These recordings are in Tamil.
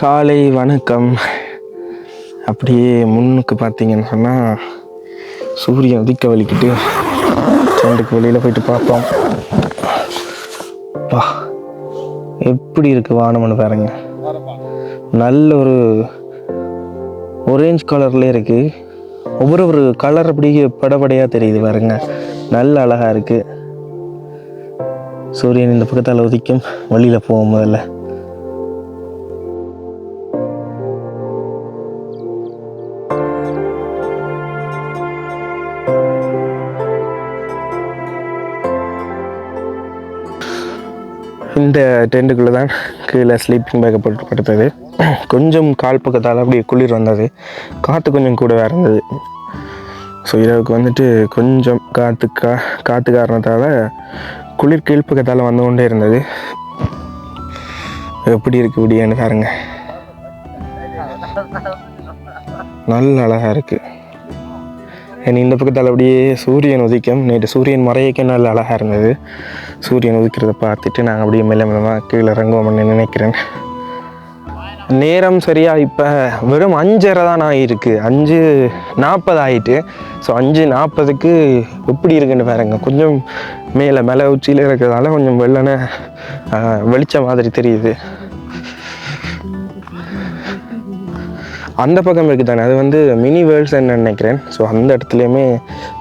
காலை வணக்கம். அப்படியே முன்னுக்கு பார்த்தீங்கன்னு சொன்னால் சூரியன் உதிக்க வலிக்கிட்டு ரெண்டுக்கு வெளியில் போயிட்டு பார்ப்போம். பா எப்படி இருக்குது வானம்னு பாருங்க. நல்ல ஒரு ஒரேஞ்ச் கலர்லேயே இருக்குது ஒவ்வொரு ஒரு கலர் அப்படி படபடையாக தெரியுது பாருங்க. நல்ல அழகாக இருக்குது சூரியன் இந்த பக்கத்தால் உதிக்கும். வழியில் போகும் முதல்ல. இந்த டென்ட்டுக்குள்ளே தான் கீழே ஸ்லீப்பிங் பேக்கை போட்டு படுத்தது. கொஞ்சம் கால் பக்கத்தால் அப்படியே குளிர் வந்தது. காற்று கொஞ்சம் கூட இருந்தது. ஸோ இரவுக்கு வந்துட்டு கொஞ்சம் காற்று கா காற்று காரணத்தால் குளிர் கீழ்ப்பக்கத்தால் வந்து கொண்டே இருந்தது. எப்படி இருக்கு இப்படியான்னு பாருங்க. நல்ல அழகாக இருக்குது இந்த பக்கத்தில் அப்படியே சூரியன் உதிக்கும். நேற்று சூரியன் மறையக்க நல்ல அழகாக இருந்தது. சூரியன் உதிக்கிறத பார்த்துட்டு நாங்கள் அப்படியே மெல்ல மெல்லமாக கீழே இறங்குவோம்னு நினைக்கிறேன். நேரம் சரியாக இப்போ வெறும் அஞ்சரை தான் ஆகிருக்கு அஞ்சு நாற்பது ஆகிட்டு ஸோ அஞ்சு நாற்பதுக்கு எப்படி இருக்குன்னு பாருங்க. கொஞ்சம் மேலே மேலே உச்சியில் இருக்கிறதால கொஞ்சம் வெள்ளனை வெளிச்ச மாதிரி தெரியுது. அந்த பக்கம் இருக்குது தானே அது வந்து மினி வேர்ல்ட்ஸ்ன்னு நினைக்கிறேன். ஸோ அந்த இடத்துலையுமே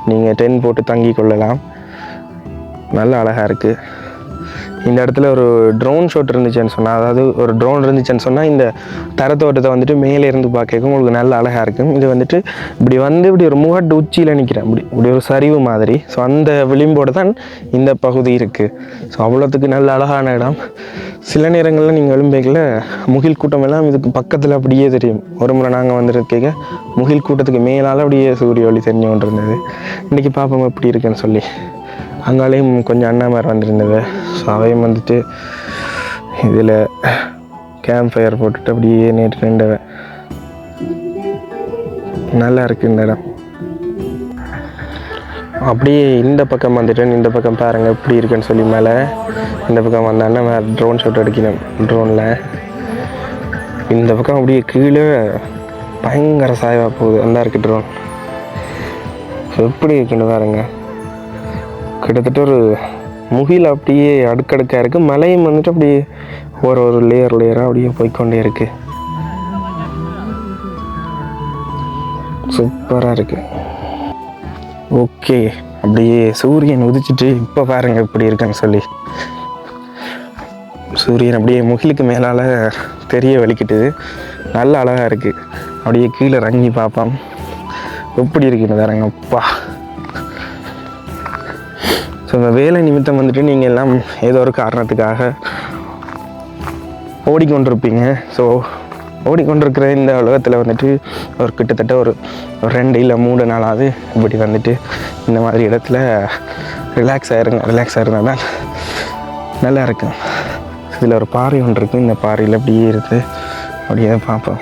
நீங்கள் டென் போட்டு தங்கி கொள்ளலாம். நல்ல அழகாக இருக்குது இந்த இடத்துல ஒரு ட்ரோன் ஷாட் இருந்துச்சுன்னு சொன்னால் அதாவது ஒரு ட்ரோன் இருந்துச்சுன்னு சொன்னால் இந்த தரத்தோட்டத்தை வந்துட்டு மேலே இருந்து பார்க்க உங்களுக்கு நல்ல அழகாக இருக்கும். இது வந்துட்டு இப்படி வந்து இப்படி ஒரு முகட்டு உச்சியில் நிற்கிறேன் இப்படி இப்படி ஒரு சரிவு மாதிரி. ஸோ அந்த விளிம்போடு தான் இந்த பகுதி இருக்குது ஸோ அவ்வளோத்துக்கு நல்ல அழகான இடம். சில நேரங்களில் நீங்கள் எழும்பைகளில் முகில் கூட்டம் எல்லாம் இதுக்கு பக்கத்தில் அப்படியே தெரியும். ஒரு முறை நாங்கள் வந்துருக்கீங்க முகில் கூட்டத்துக்கு மேலால் அப்படியே சூரிய ஒளி தெரிஞ்சு கொண்டு இருந்தது இன்றைக்கி பார்ப்போம் எப்படி இருக்குன்னு சொல்லி. அங்காலையும் கொஞ்சம் அண்ணாமார் வந்திருந்தது. ஸோ அவையும் வந்துட்டு இதில் கேம்ப் ஃபயர் போட்டுட்டு அப்படியே நேற்று நின்றவன். நல்லா இருக்கு இந்த இடம். அப்படியே இந்த பக்கம் வந்துட்டேன் இந்த பக்கம் பாருங்கள் எப்படி இருக்குன்னு சொல்லி மேலே. இந்த பக்கம் வந்த அண்ணன் ட்ரோன் ஷாட் அடிக்கணும் ட்ரோனில் இந்த பக்கம் அப்படியே கீழே பயங்கர சாய்வாக போகுது. அந்த இருக்கு ட்ரோன் எப்படி இருக்குன்னு பாருங்க. கிட்டத்தட்ட ஒரு முகில் அப்படியே அடுக்கடுக்காக இருக்குது மலையும் வந்துட்டு அப்படியே ஒரு ஒரு லேயர் லேயராக அப்படியே போய்க்கொண்டே இருக்கு. சூப்பராக இருக்கு. ஓகே அப்படியே சூரியன் உதிச்சிட்டு இப்போ பாருங்க இப்படி இருக்குன்னு சொல்லி. சூரியன் அப்படியே முகிலுக்கு மேலால் தெரிய வலிக்கிட்டுது நல்ல அழகாக இருக்குது அப்படியே கீழே இறங்கி பார்ப்போம். எப்படி இருக்குன்னு தரங்கப்பா. அப்பா ஸோ இந்த வேலை நிமித்தம் வந்துட்டு நீங்கள் எல்லாம் ஏதோ ஒரு காரணத்துக்காக ஓடிக்கொண்டிருப்பீங்க. ஸோ ஓடிக்கொண்டிருக்கிற இந்த உலகத்தில் வந்துட்டு ஒரு கிட்டத்தட்ட ஒரு ஒரு ரெண்டு இல்லை மூணு நாளாவது இப்படி வந்துட்டு இந்த மாதிரி இடத்துல ரிலாக்ஸ் ஆயிருங்க ரிலாக்ஸ் ஆயிருந்தா தான் நல்லா இருக்கும். இதில் ஒரு பாறை ஒன்று இருக்குது இந்த பாறையில் அப்படியே இருந்து அப்படியே பார்ப்போம்.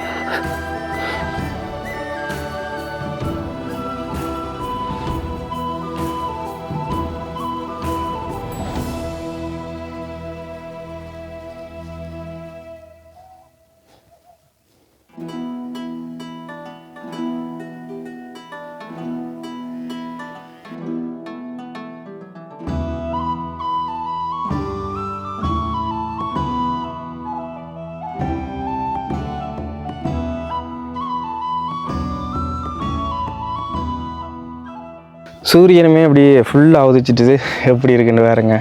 சூரியனுமே அப்படியே ஃபுல்லாக உதிச்சிட்டுது. எப்படி இருக்குன்னு வேறுங்க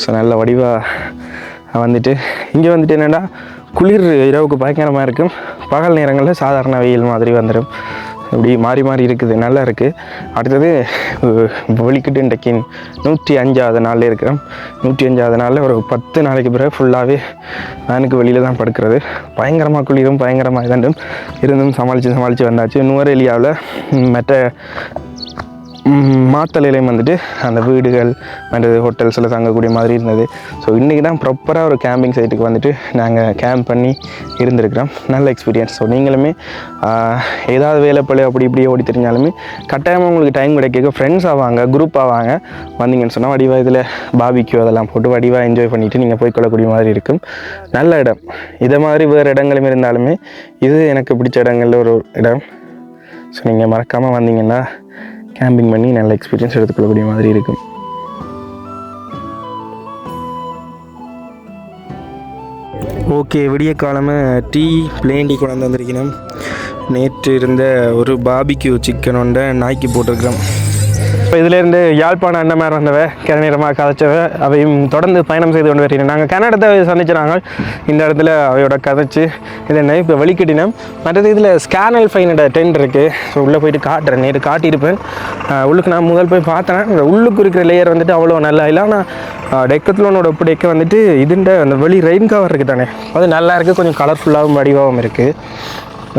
ஸோ நல்ல வடிவாக வந்துட்டு இங்கே வந்துட்டு என்னென்னா குளிர் இரவுக்கு பயங்கரமாக இருக்கும். பகல் நேரங்களில் சாதாரண வெயில் மாதிரி வந்துடும் இப்படி மாறி மாறி இருக்குது. நல்லா இருக்குது அடுத்தது வெளிக்கிட்டு இன்றைக்கு நூற்றி அஞ்சாவது நாளில் இருக்கிறோம். நூற்றி அஞ்சாவது நாளில் ஒரு பத்து நாளைக்கு பிறகு ஃபுல்லாகவே வேனுக்கு வெளியில் தான் படுக்கிறது. பயங்கரமாக குளிரும் பயங்கரமாக இதண்டும். இருந்தும் சமாளித்து சமாளித்து வந்தாச்சு. நுவரேலியாவில் மற்ற மாத்தலையிலையும் வந்துட்டு அந்த வீடுகள் மற்றது ஹோட்டல்ஸில் தங்கக்கூடிய மாதிரி இருந்தது. ஸோ இன்றைக்கி தான் ப்ராப்பராக ஒரு கேம்பிங் சைட்டுக்கு வந்துட்டு நாங்கள் கேம்ப் பண்ணி இருந்திருக்கிறோம். நல்ல எக்ஸ்பீரியன்ஸ் ஸோ நீங்களுமே ஏதாவது வேலைப்பழு அப்படி இப்படி ஓடி தெரிஞ்சாலுமே கட்டாயமாக உங்களுக்கு டைம் கிடைக்க ஃப்ரெண்ட்ஸ் ஆவாங்க குரூப் ஆவாங்க. வந்தீங்கன்னு சொன்னால் வடிவாக இதில் பாபிக்யூ அதெல்லாம் போட்டு வடிவாக என்ஜாய் பண்ணிவிட்டு நீங்கள் போய் கொள்ளக்கூடிய மாதிரி இருக்கும். நல்ல இடம். இதை மாதிரி வேறு இடங்களும் இருந்தாலுமே இது எனக்கு பிடிச்ச இடங்கள்ல ஒரு இடம். ஸோ நீங்கள் மறக்காமல் வந்தீங்கன்னா கேம்பிங் பண்ணி நல்ல எக்ஸ்பீரியன்ஸ் எடுத்துக்கொள்ளக்கூடிய மாதிரி இருக்கும் ஓகே விடிய காலமே டீ பிளேன் டீ கொண்டாந்து வந்திருக்கணும் நேற்று இருந்த ஒரு பாபிக்யூ சிக்கன் ஒன்றை நாய்க்கு போட்டிருக்கிறோம். இப்போ இதுலேருந்து யாழ்ப்பாண அண்ணமார் வந்தவ கிரநீரமாக கதைச்சவ அவையும் தொடர்ந்து பயணம் செய்து கொண்டு வருகிறேன் நாங்கள் கன்னடத்தை சந்திச்சினாங்க இந்த இடத்துல அவையோட கதைச்சு இது என்ன இப்போ வெளிக்கிட்டினோம். மற்றது இதில் ஸ்கேனல் ஃபைனோட டென்ட் இருக்குது ஸோ உள்ளே போயிட்டு காட்டுறேன் நேற்று காட்டியிருப்பேன். உள்ளுக்கு நான் முதல் போய் பார்த்தேன். இந்த உள்ளுக்கு இருக்கிற லேயர் வந்துட்டு அவ்வளோ நல்லா இல்லை. ஆனால் டெக்கத்லோனோட ஒப்பு டெக்க வந்துட்டு இதுண்ட அந்த வெளி ரெயின் கவர் இருக்குது தானே. அது நல்லா இருக்குது கொஞ்சம் கலர்ஃபுல்லாகவும் வடிவாகவும் இருக்குது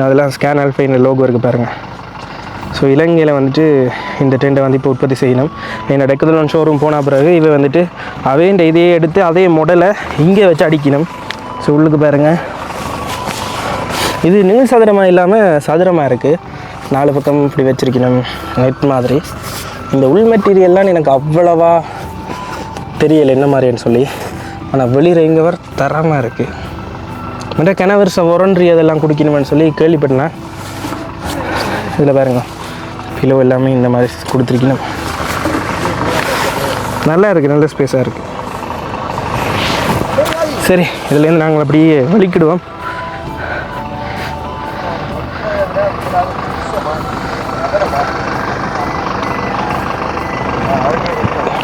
அதெல்லாம் ஸ்கேனல் ஃபைன் லோகோ இருக்குது பாருங்கள் ஸோ இலங்கையில் வந்துட்டு இந்த டெண்டை வந்து இப்போ உற்பத்தி செய்யணும். என்னோட டெக்கத்லோன் ஷோரூம் போன பிறகு இவை வந்துட்டு அவேண்ட இதையே எடுத்து அதே மொடலை இங்கே வச்சு அடிக்கணும். ஸோ உள்ளுக்கு பாருங்கள் இது நீள் சதுரமாக இல்லாமல் சதுரமாக இருக்குது நாலு பக்கம் இப்படி வச்சிருக்கணும். நெட் மாதிரி. இந்த உள் மெட்டீரியல்லாம் எனக்கு அவ்வளவா தெரியலை என்ன மாதிரின்னு சொல்லி. ஆனால் வெளியில் இங்கவர் தரமாக இருக்குது மற்ற கிணவர் ஒரன்றி அதெல்லாம் குடிக்கணும்னு சொல்லி கேள்விப்பட்டேன். இதில் பாருங்கள் கிலோ எல்லாமே இந்த மாதிரி கொடுத்துருக்கீங்க. நல்லா இருக்குது நல்ல ஸ்பேஸாக இருக்குது சரி இதுலேருந்து நாங்கள் அப்படியே வலிக்கிடுவோம்.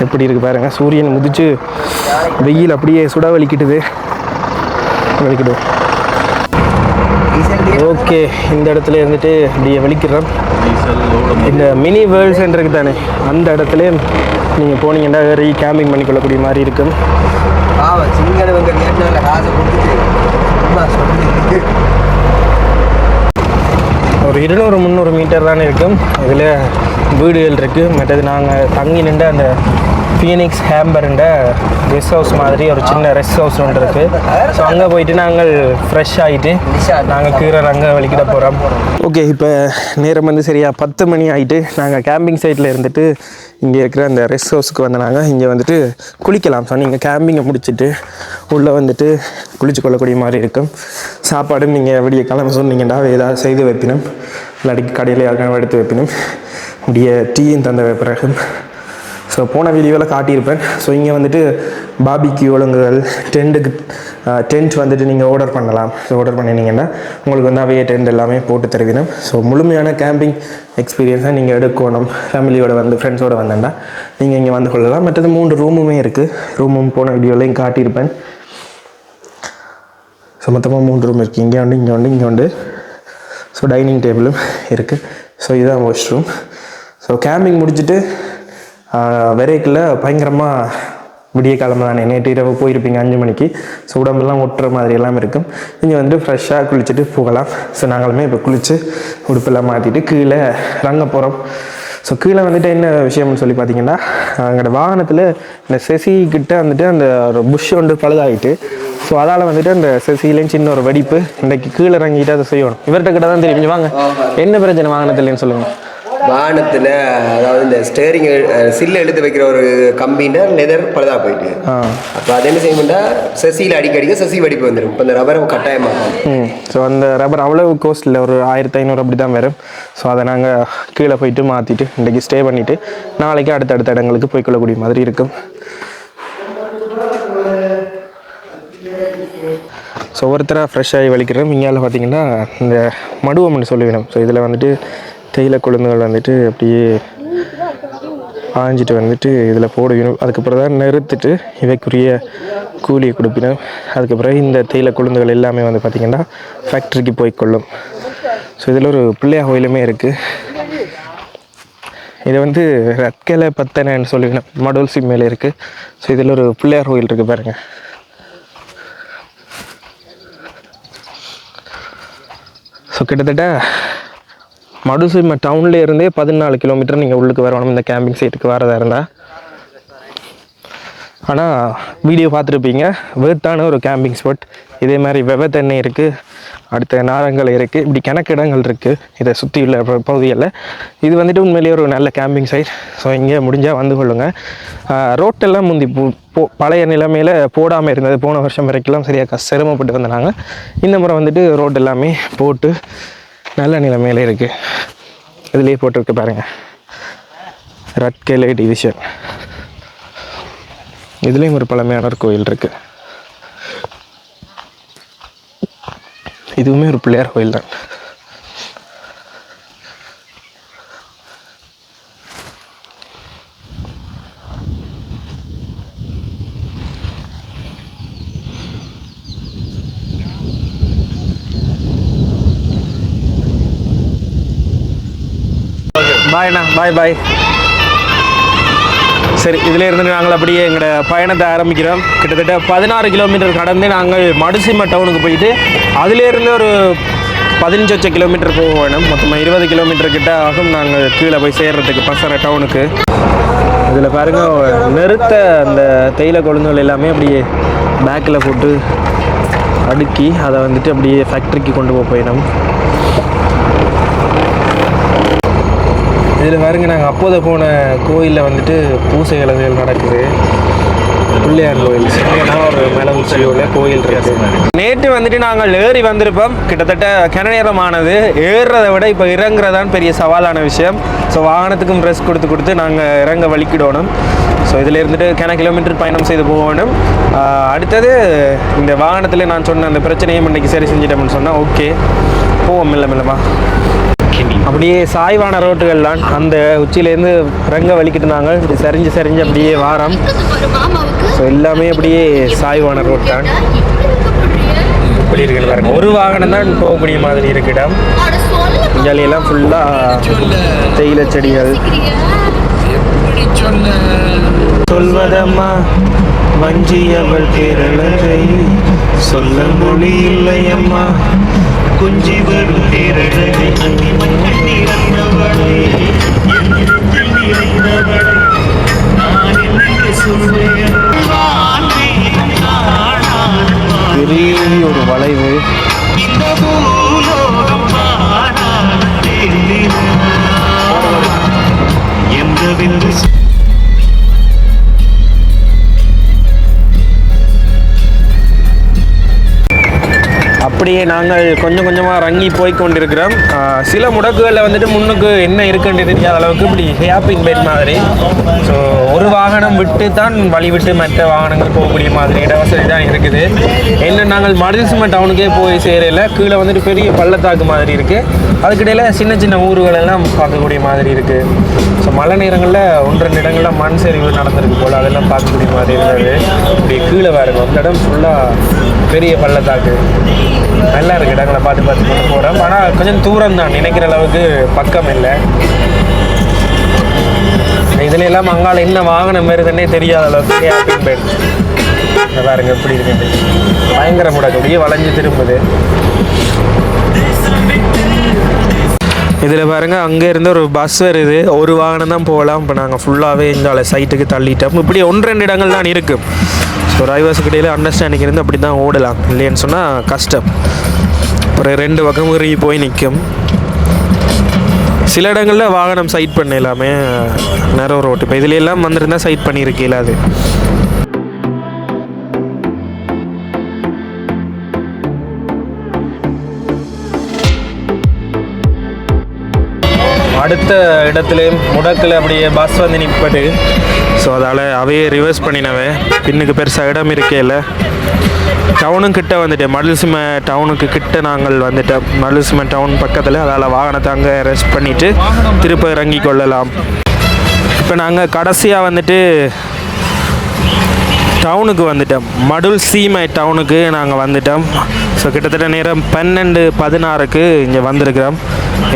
எப்படி இருக்குது பாருங்கள் சூரியன் முதிச்சு வெயில் அப்படியே சுட வலிக்கிட்டுது. வலிக்கிடுவோம். ஓகே இந்த இடத்துல இருந்துட்டு அப்படியே வலிக்கிறோம் இந்த மினி வேர்ல்ட் சென்டருக்கு தானே அந்த இடத்துல நீங்கள் போனீங்கன்னா ரீ கேம்பிங் பண்ணிக்கொள்ளக்கூடிய மாதிரி இருக்கும். ஒரு இருநூறு முந்நூறு மீட்டர் தானே இருக்கும். இதில் வீடுகள் இருக்குது மற்றது நாங்கள் தங்கி நின்ற அந்த ஃபீனிக்ஸ் ஹேம்பர்ன்ற கெஸ்ட் ஹவுஸ் மாதிரி ஒரு சின்ன ரெஸ்ட் ஹவுஸ் ஒன்று இருக்குது ஸோ அங்கே போயிட்டு நாங்கள் ஃப்ரெஷ் ஆகிட்டு நாங்கள் கீரை அங்கே வலிக்கிட போகிறோம் ஓகே இப்போ நேரம் வந்து சரியா பத்து மணி ஆகிட்டு நாங்கள் கேம்பிங் சைட்டில் இருந்துட்டு இங்கே இருக்கிற அந்த ரெஸ்ட் ஹவுஸுக்கு வந்தனாங்க நாங்கள் இங்கே வந்துட்டு குளிக்கலாம். ஸோ நீங்கள் கேம்பிங்கை முடிச்சுட்டு உள்ளே வந்துட்டு குளிச்சு கொள்ளக்கூடிய மாதிரி இருக்கும். சாப்பாடும் நீங்கள் விடிய கிளம்ப சொன்னீங்கன்னா ஏதாவது செய்து வைப்பினும் இல்லாட்டி கடையில் யாருக்கான எடுத்து வைப்பினும் இப்படிய டீயும் தந்த பிறகு ஸோ போன வீடியோவில் காட்டியிருப்பேன். ஸோ இங்கே வந்துட்டு பாபிக்கு ஒழுங்குகள் டென்ட்டுக்கு டென்ட் வந்துட்டு நீங்கள் ஆர்டர் பண்ணலாம். ஸோ ஆர்டர் பண்ணினீங்கன்னா உங்களுக்கு வந்து அவையே டென்ட் எல்லாமே போட்டு தருவிடும் ஸோ முழுமையான கேம்பிங் எக்ஸ்பீரியன்ஸாக நீங்கள் எடுக்கணும். ஃபேமிலியோட வந்து ஃப்ரெண்ட்ஸோடு வந்தேன்னா நீங்கள் இங்கே வந்து கொள்ளலாம். மற்றது மூன்று ரூமுமே இருக்குது ரூமும் போன வீடியோலையும் காட்டியிருப்பேன். ஸோ மொத்தமாக மூன்று ரூம் இருக்குது இங்கே உண்டு இங்கே உண்டு இங்கே உண்டு. ஸோ டைனிங் டேபிளும் இருக்குது ஸோ இதுதான் வாஷ் ரூம் ஸோ கேம்பிங் முடிச்சுட்டு விரைக்கில் பயங்கரமாக விடிய கிழமை தானே? நேற்று இரவு போயிருப்பீங்க அஞ்சு மணிக்கு. ஸோ உடம்பெல்லாம் ஒட்டுற மாதிரி எல்லாம் இருக்கும். இங்கே வந்துட்டு ஃப்ரெஷ்ஷாக குளிச்சுட்டு போகலாம். ஸோ நாங்களுமே இப்போ குளித்து உடுப்பெல்லாம் மாற்றிட்டு கீழே ரங்க போகிறோம் ஸோ கீழே வந்துட்டு என்ன விஷயம்னு சொல்லி பார்த்தீங்கன்னா எங்களோட வாகனத்தில் இந்த செசி கிட்ட வந்துட்டு அந்த ஒரு புஷ் வந்து பழுதாகிட்டு ஸோ அதால் வந்துட்டு அந்த செசிலையும் சின்ன ஒரு வெடிப்பு இன்றைக்கு கீழே இறங்கிட்டு அதை செய்யணும். இவர்கிட்ட கிட்ட தான் தெரியும். வாங்க. என்ன பிரச்சனை வாகனத்துலன்னு சொல்லுங்கள் வாகனத்தில் அதாவது இந்த ஸ்டேரிங் சில்ல எடுத்து வைக்கிற ஒரு கம்பின்னா லெதர் பழுதாக போயிட்டு. அப்போ அது என்ன செய்யணும்னா சசியில் அடிக்க அடிக்க சசி வெடிப்பு வந்துடும் இப்போ இந்த ரப்பரை கட்டாயமாக ஸோ அந்த ரப்பர் அவ்வளோ கோஸ்ட்டில் ஒரு ஆயிரத்தி ஐநூறு அப்படி தான் வரும். ஸோ அதை நாங்கள் கீழே போயிட்டு மாற்றிட்டு இன்றைக்கி ஸ்டே பண்ணிவிட்டு நாளைக்கு அடுத்தடுத்த இடங்களுக்கு போய் கொள்ளக்கூடிய மாதிரி இருக்கும். ஸோ ஒவ்வொருத்தராக ஃப்ரெஷ்ஷாகி வலிக்கிறோம். இங்கால பார்த்தீங்கன்னா இந்த மடுவம்னு சொல்லுவேணும் ஸோ இதில் வந்துட்டு தேயிலை கொழுந்துகள் வந்துட்டு அப்படியே ஆஞ்சிட்டு வந்துட்டு இதில் போடுவினோம் அதுக்கப்புறம் தான் நிறுத்திட்டு இவைக்குரிய கூலியை கொடுப்பினோம் அதுக்கப்புறம் இந்த தேயிலை கொழுந்துகள் எல்லாமே வந்து பார்த்திங்கன்னா ஃபேக்ட்ரிக்கு போய் கொள்ளும். ஸோ இதில் ஒரு பிள்ளையா கோயிலுமே இருக்குது இது வந்து ரக்கலை பத்தனைன்னு சொல்லிக்கணும் மடோல்சி மேலே இருக்குது ஸோ இதில் ஒரு பிள்ளையார் கோயில் இருக்குது பாருங்கள் ஸோ கிட்டத்தட்ட மடுசுமை டவுன்ல இருந்தே பதினாலு கிலோமீட்டர் நீங்கள் உள்ளுக்கு வரணும். இந்த கேம்பிங் சைட்டுக்கு வரதா இருந்தால் ஆனால் வீடியோ பார்த்துருப்பீங்க. வேர்த்தான ஒரு கேம்பிங் ஸ்பாட் இதே மாதிரி வெவ தண்ணி இருக்குது அடுத்த நாரங்கள் இருக்குது இப்படி கணக்கிடங்கள் இருக்குது இதை சுற்றி உள்ள ப- இது வந்துட்டு உண்மையிலேயே ஒரு நல்ல கேம்பிங் சைட் ஸோ இங்கே முடிஞ்சால் வந்து கொள்ளுங்கள் ரோட்டெல்லாம் முந்தி போ- பழைய நிலைமையில் போடாமல் இருந்தது. போன வருஷம் வரைக்கும்லாம் சரியாக சிரமப்பட்டு வந்தாங்க இந்த முறை வந்துட்டு ரோட் எல்லாமே போட்டு நல்ல நிலைமையில இருக்குது இதுலேயே போட்டிருக்கு பாருங்கள் ரட்கேலே டிவிஷன் இதுலேயும் ஒரு பழமையான ஒரு கோயில் இருக்குது இதுவுமே ஒரு பிள்ளையார் கோயில் தான் பாய்ண்ணா பாய் பாய் சரி இதில் இருந்து நாங்கள் அப்படியே எங்களோட பயணத்தை ஆரம்பிக்கிறோம். கிட்டத்தட்ட பதினாறு கிலோமீட்டர் கடந்து நாங்கள் மடுசிம டவுனுக்கு போயிட்டு அதிலேருந்து ஒரு பதினஞ்சு கிலோமீட்டர் போக வேணும் மொத்தமாக இருபது கிலோமீட்டர் கிட்ட ஆகும் நாங்கள் கீழே போய் சேர்றதுக்கு பசற டவுனுக்கு இதில் பாருங்க நிறுத்த அந்த தேயிலை கொழுந்துகள் எல்லாமே அப்படியே பேக்கில் போட்டு அடுக்கி அதை வந்துட்டு அப்படியே ஃபேக்ட்ரிக்கு கொண்டு போய் போயிடும் இதில் பாருங்க நாங்கள் அப்போதை போன கோயிலில் வந்துட்டு பூசை இலவுகள் நடக்குது. பிள்ளையார் கோயில். ஒரு மேல உச்சியுள்ள கோயில் இருக்கு. நேற்று வந்துட்டு நாங்கள் ஏறி வந்திருப்போம். கிட்டத்தட்ட கனநேரமானது ஏறுறதை விட இப்போ இறங்குறதான் பெரிய சவாலான விஷயம். ஸோ வாகனத்துக்கும் ரெஸ்ட் கொடுத்து கொடுத்து நாங்கள் இறங்க வலிக்கிடணும் ஸோ இதில் இருந்துட்டு கன கிலோமீட்டர் பயணம் செய்து போகணும். அடுத்தது இந்த வாகனத்தில் நான் சொன்ன அந்த பிரச்சனையும் இன்னைக்கு சரி செஞ்சிட்டோம்னு சொன்னால் ஓகே போவோம் மெல்ல மெல்லமா. அப்படியே சாய்வான ரோட்டுகள் தான் அந்த உச்சியிலேருந்து ரங்க வலிக்கிட்டு இப்படி சரிஞ்சு சரிஞ்சு அப்படியே வாரம். ஸோ எல்லாமே அப்படியே சாய்வான ரோட் தான் இப்படி இருக்குது பாருங்க ஒரு வாகனம் தான் போகக்கூடிய மாதிரி இருக்கிடம் ஜாலியெல்லாம் ஃபுல்லாக தேயிலை செடிகள். சொல்வதம்மா வஞ்சியவள் பேரழகை. சொல்ல மொழி இல்லையம்மா. குஞ்சி வரும் பேரழகை அன்னிமங்கள் நிறந்தவளே என்னிடத்தில் நிறைந்தவளே. நான் என்னென்று சொல்வேன். பெரிய ஒரு வளைவு. இந்த அப்படியே நாங்கள் கொஞ்சம் கொஞ்சமாக இறங்கி போய் கொண்டிருக்கிறோம் சில முடக்குகளில் வந்துட்டு முன்னுக்கு என்ன இருக்குன்னு தெரியாத அளவுக்கு இப்படி ஹேப்பிங் பெட் மாதிரி. ஸோ ஒரு வாகனம் விட்டு தான் வழி விட்டு மற்ற வாகனங்கள் போகக்கூடிய மாதிரி இடவசதி தான் இருக்குது. என்ன நாங்கள் மருதசிம டவுனுக்கே போய் சேரல. கீழே வந்துட்டு பெரிய பள்ளத்தாக்கு மாதிரி இருக்குது அதுக்கிடையில் சின்ன சின்ன ஊர்கள் எல்லாம் பார்க்கக்கூடிய மாதிரி இருக்குது ஸோ மழை நேரங்களில் ஒன்று ரெண்டு இடங்களில் மண் சரிவு நடந்திருக்கு போல். அதெல்லாம் பார்க்கக்கூடிய மாதிரி இருந்தது. இப்படி கீழே பாருங்க அந்த இடம் ஃபுல்லாக பெரிய பள்ளத்தாக்கு. நல்லா இருக்கு இடங்களை பார்த்து பார்த்து கொண்டு போகிறோம் ஆனால் கொஞ்சம் தூரம் தான். நினைக்கிற அளவுக்கு பக்கம் இல்லை. இதில் எல்லாம் அங்கால என்ன வாகனம் வருதுன்னே தெரியாத அளவுக்கு ஹேப்பிங் பெட் பாருங்க எப்படி இருக்குது பயங்கர முடக்கு வளைஞ்சு திரும்புது. இதில் பாருங்கள் அங்கே இருந்து ஒரு பஸ் வருது. ஒரு வாகனம் தான் போகலாம். இப்போ நாங்கள் ஃபுல்லாகவே இந்த சைட்டுக்கு தள்ளிட்டோம். இப்படி ஒன்று ரெண்டு இடங்கள் தான் இருக்குது ஸோ டிரைவர்ஸ் இடையில அண்டர்ஸ்டாண்டிங் இருந்து அப்படி தான் ஓடலாம். இல்லைன்னு சொன்னால் கஷ்டம். ஒரு ரெண்டு பக்கம் உருகி போய் நிற்கும் சில இடங்களில் வாகனம் சைட் பண்ண எல்லாமே நேரம் ரோட்டு இப்போ இதுல எல்லாம் வந்திருந்தா சைட் பண்ணியிருக்கீல அது? அடுத்த இடத்துலையும் முடக்கில் அப்படியே பஸ் வந்து நிற்பட்டு ஸோ அதால் அவையே ரிவர்ஸ் பண்ணினவே. பின்னுக்கு பெருசாக இடம் இருக்கே இல்லை. டவுனும் கிட்ட வந்துட்டேன். மடல்சிம டவுனுக்கு கிட்ட நாங்கள் வந்துட்டோம். மடல்சிம டவுன் பக்கத்தில். அதால் வாகனத்தை அங்கே ரெஸ்ட் பண்ணிவிட்டு திருப்ப இறங்கி கொள்ளலாம். இப்போ நாங்கள் கடைசியாக வந்துட்டு டவுனுக்கு வந்துட்டோம். மடுல் சீமை டவுனுக்கு நாங்கள் வந்துட்டோம். ஸோ கிட்டத்தட்ட நேரம் பன்னெண்டு பதினாறுக்கு இங்கே வந்திருக்கிறோம்.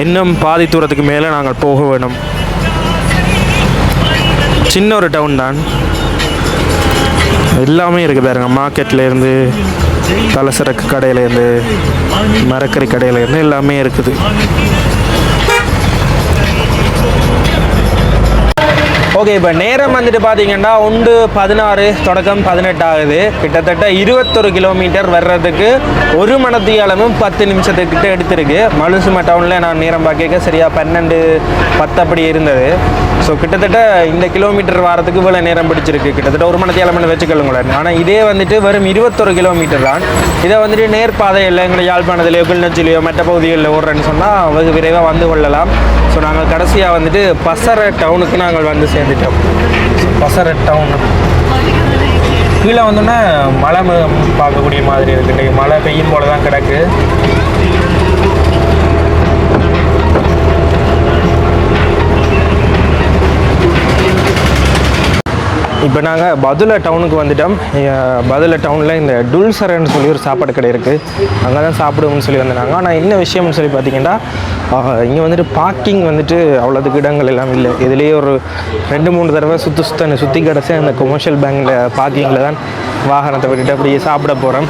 இன்னும் பாதி தூரத்துக்கு மேலே நாங்கள் போக வேணும். சின்ன ஒரு டவுன் தான். எல்லாமே இருக்குது பாருங்க. மார்க்கெட்லேருந்து பலசரக்கு கடையிலேருந்து மரக்கறி கடையிலேருந்து எல்லாமே இருக்குது. ஓகே இப்போ நேரம் வந்துட்டு பார்த்தீங்கன்னா ஒன்று பதினாறு தொடக்கம் பதினெட்டு ஆகுது கிட்டத்தட்ட இருபத்தொரு கிலோமீட்டர் வர்றதுக்கு ஒரு மணத்தியாலமும் பத்து நிமிஷத்துக்கிட்ட எடுத்திருக்கு. மலுசுமா டவுனில் நான் நேரம் பார்க்க சரியாக பன்னெண்டு பத்து அப்படி இருந்தது. ஸோ கிட்டத்தட்ட இந்த கிலோமீட்டர் வாரத்துக்கு இவ்வளோ நேரம் பிடிச்சிருக்கு. கிட்டத்தட்ட ஒரு மணத்தியாலம்னு வச்சுக்கொள்ளுங்களேன். ஆனால் இதே வந்துட்டு வெறும் இருபத்தொரு கிலோமீட்டர் தான். இதை வந்துட்டு நேர்பாதையில் எங்களை யாழ்ப்பாணத்திலேயோ கிளிநொச்சிலையோ மற்ற பகுதிகளில் ஓடுறேன்னு சொன்னால் வெகு விரைவாக வந்து கொள்ளலாம். ஸோ நாங்கள் கடைசியாக வந்துட்டு பசர டவுனுக்கு நாங்கள் வந்து சேர்ந்துட்டோம். பசர டவுன் கீழே வந்தோன்னே மழை பார்க்கக்கூடிய மாதிரி இருக்குது இன்றைக்கி மழை பெய்யும் போல தான் கிடக்கு. இப்போ நாங்கள் பதுல டவுனுக்கு வந்துட்டோம். பதுல டவுனில் இந்த டுல்சரன்னு சொல்லி ஒரு சாப்பாடு கடை இருக்குது அங்கே தான் சாப்பிடுவோம்னு சொல்லி வந்தாங்க ஆனால் என்ன விஷயம்னு சொல்லி பார்த்தீங்கன்னா இங்கே வந்துட்டு பார்க்கிங் வந்துட்டு அவ்வளோதுக்கு இடங்கள் எல்லாம் இல்லை. இதுலேயே ஒரு ரெண்டு மூணு தடவை சுற்றி சுத்த சுற்றி கிடச்சி அந்த கொமர்ஷியல் பேங்கில் பார்க்கிங்கில் தான் வாகனத்தை விட்டுட்டு அப்படியே சாப்பிட போகிறோம்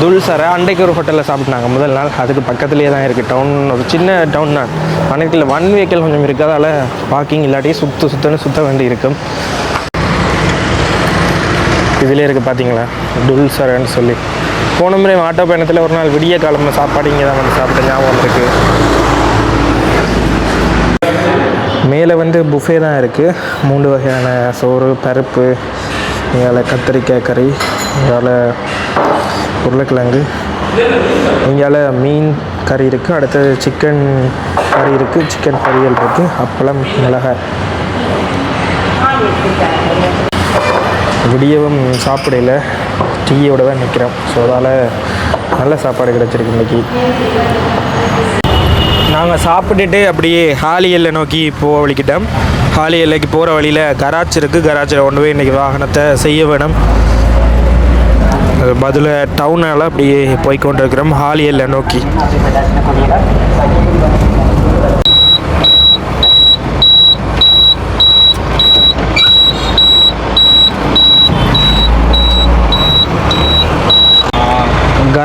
துல்சரை அன்றைக்கு ஒரு ஹோட்டலில் சாப்பிட்டாங்க. முதல் நாள் அதுக்கு பக்கத்துலேயே தான் இருக்குது டவுன் ஒரு சின்ன டவுன் தான். அன்றைக்கில் ஒன் வெஹிக்கிள் கொஞ்சம் இருக்கிறதால பார்க்கிங் இல்லாட்டியும் சுற்று சுத்தன்னு சுற்ற வேண்டி இருக்கும். இதிலே இருக்குது பார்த்தீங்களா டுல்சரன்னு சொல்லி. போன முறை ஆட்டோ பயணத்தில் ஒரு நாள் விடிய காலம் சாப்பாடு இங்கே தான் வந்து சாப்பிட்ட ஞாபகம் இருக்குது மேலே வந்து புஃபே தான் இருக்குது மூன்று வகையான சோறு பருப்பு இங்கால கத்திரிக்காய் கறி இங்கால உருளைக்கிழங்கு இங்கால மீன் கறி இருக்குது அடுத்தது சிக்கன் கறி இருக்குது சிக்கன் பொரியல் இருக்குது அப்பளம் மிளகாய். விடியவும் சாப்பிடல. டீயோட தான் நிற்கிறோம் ஸோ அதால் நல்ல சாப்பாடு கிடச்சிருக்கு இன்றைக்கி நாங்கள் சாப்பிட்டுட்டு அப்படியே ஹாலியல்லை நோக்கி போக வழிக்கிட்டோம். ஹாலியல்லைக்கு போகிற வழியில் கராச்சி இருக்குது கராச்சியில் கொண்டு போய் இன்றைக்கி வாகனத்தை செய்ய வேணும். அது பதில் டவுனால் அப்படியே போய்கொண்டிருக்கிறோம் ஹாலியல்லை ஹாலி நோக்கி.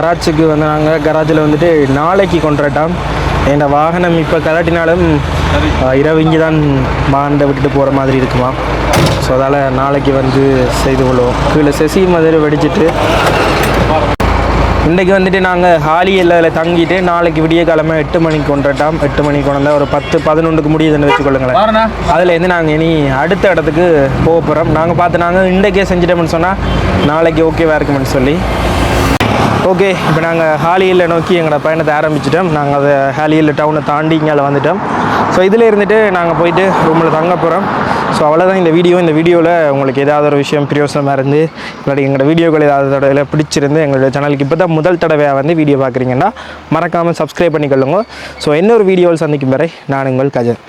கராச்சுக்கு வந்து நாங்கள் கராச்சில் வந்துட்டு நாளைக்கு கொண்டாட்டம். என் வாகனம் இப்போ கலாட்டினாலும் இரவு இங்கே தான் வாகனத்தை விட்டுட்டு போகிற மாதிரி இருக்குமா? ஸோ அதால் நாளைக்கு வந்து செய்து கொள்வோம். கீழே செசி மாதிரி வெடிச்சிட்டு. இன்றைக்கு வந்துட்டு நாங்கள் ஹாலி எல்லையில் தங்கிட்டு நாளைக்கு விடிய கிழமை எட்டு மணிக்கு கொண்டாட்டம். எட்டு மணிக்கு கொண்டு வந்தா ஒரு பத்து பதினொன்றுக்கு முடியுதுன்னு வச்சுக்கொள்ளுங்களேன். அதில் இருந்து நாங்கள் இனி அடுத்த இடத்துக்கு போக போகிறோம் நாங்கள் பார்த்து நாங்கள் இன்றைக்கே செஞ்சிட்டோம்னு சொன்னால் நாளைக்கு ஓகேவா இருக்குமென்னு சொல்லி. ஓகே இப்போ நாங்கள் ஹாலியில் நோக்கி எங்களோட பயணத்தை ஆரம்பிச்சிட்டோம். நாங்கள் அதை ஹாலியில் டவுனை தாண்டி இங்கே வந்துட்டோம். ஸோ இதில் இருந்துட்டு நாங்கள் போயிட்டு ரூமில் தங்க போகிறோம் ஸோ அவ்வளோதான் இந்த வீடியோ இந்த வீடியோவில் உங்களுக்கு ஏதாவது ஒரு விஷயம் பிரயோசனமாக இருந்து இல்லாட்டி எங்களோட வீடியோக்கள் ஏதாவது தடவை பிடிச்சிருந்து எங்களோட சேனலுக்கு இப்போ தான் முதல் தடவையாக வந்து வீடியோ பார்க்குறீங்கன்னா மறக்காமல் சப்ஸ்கிரைப் பண்ணிக்கொள்ளுங்க. ஸோ இன்னொரு வீடியோவில் சந்திக்கும் வரை நான் உங்கள் கஜன்.